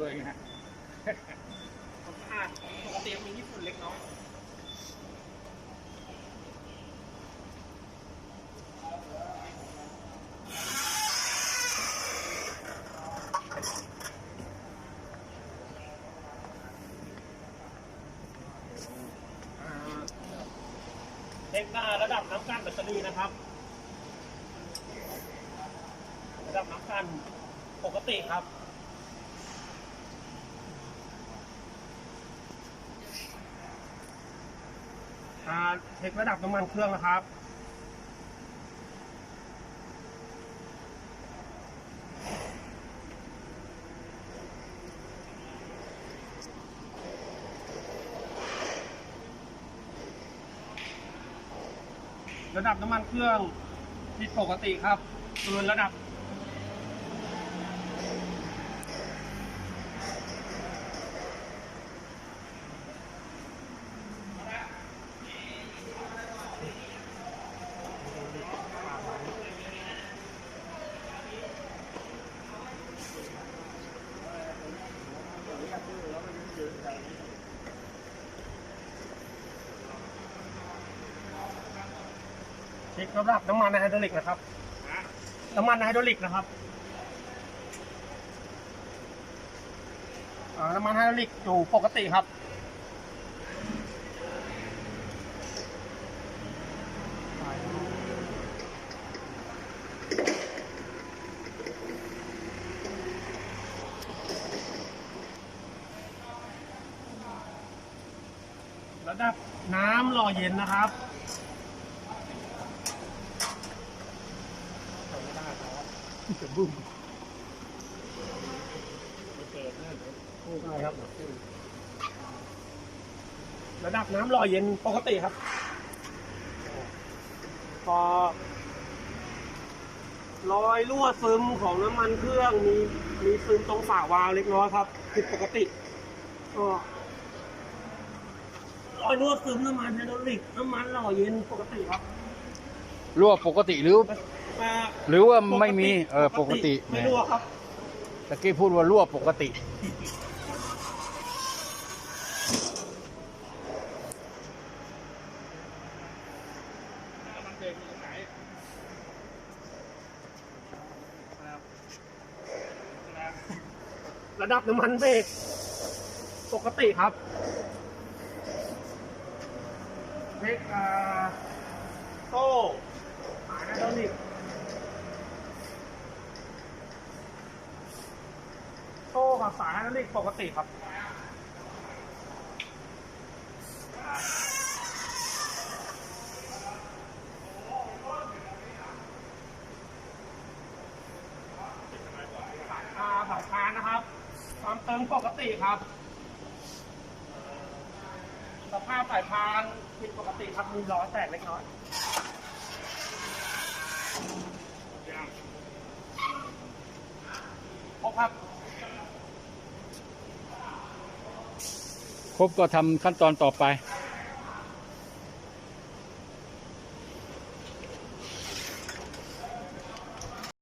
ด้วยไงฮะความสะอาดปกติมีญี่ปุ่นเล็กน้อยเช็คหน้าระดับน้ำกันแบตเตอรี่นะครับ ระดับน้ำกันปกติครับ อ่าเช็คระดับน้ำมันเครื่องนะครับ ระดับน้ำมันเครื่องผิดปกติครับเกินระดับ เช็คระดับน้ำมันไฮดรอลิกนะครับน้ำมันไฮดรอลิกนะครับอ่าน้ำมันไฮดรอลิกอยู่ปกติครับ ระดับน้ำหล่อเย็นนะครับจะบุ้มครับ ระดับน้ำหล่อเย็นปกติครับ พอรอยรั่วซึมของน้ำมันเครื่องมีมีซึมตรงฝาวาล์วเล็กน้อยครับผิดปกติก็ร อยรั่วซึมน้ำมันไฮดรอลิกน้ำมันหล่อเย็นปกติครับรั่วปกติหรือ อ่าหรือว่าไม่มีเออปกติไม่รั่วครับ ตะกี้พูดว่ารั่วปกติมันเบรกอยู่ตรงไหนระดับน้ำมันเบรกปกติครับ เบรกอ่าโซ่หาไฮดรอลิกโซ่กับสายไฮดรอลิกปกติครับอ่าสายพานนะครับความเติมปกติครับ สภาพสายพานผิดปกติครับมีล้อแตกเล็กน้อยครบครับ ครบก็ทำขั้นตอนต่อไป